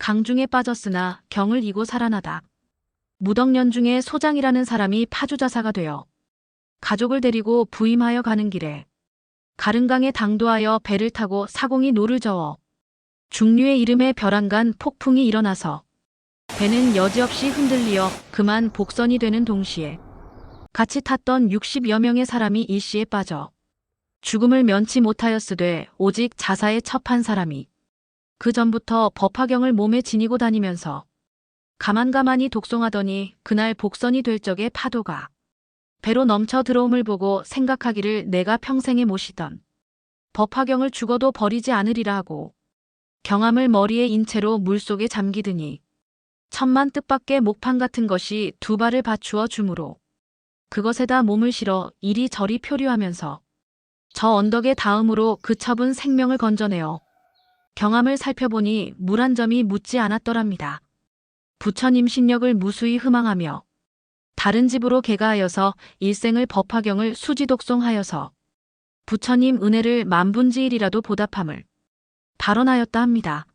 강중에 빠졌으나 경을 이고 살아나다. 무덕년 중에 소장이라는 사람이 파주자사가 되어 가족을 데리고 부임하여 가는 길에 가른강에 당도하여 배를 타고 사공이 노를 저어 중류의 이름에 벼랑간 폭풍이 일어나서 배는 여지없이 흔들리어 그만 복선이 되는 동시에 같이 탔던 60여 명의 사람이 일시에 빠져 죽음을 면치 못하였으되 오직 자사에 첩한 사람이 그 전부터 법화경을 몸에 지니고 다니면서 가만가만히 독송하더니 그날 복선이 될 적에 파도가 배로 넘쳐 들어옴을 보고 생각하기를 내가 평생에 모시던 법화경을 죽어도 버리지 않으리라 하고 경함을 머리에 인 채로 물속에 잠기더니 천만 뜻밖의 목판 같은 것이 두 발을 받추어 주므로 그것에다 몸을 실어 이리저리 표류하면서 저 언덕의 다음으로 그 첩은 생명을 건져내어 경함을 살펴보니 물 한 점이 묻지 않았더랍니다. 부처님 신력을 무수히 희망하며 다른 집으로 개가하여서 일생을 법화경을 수지독송하여서 부처님 은혜를 만분지일이라도 보답함을 발언하였다 합니다.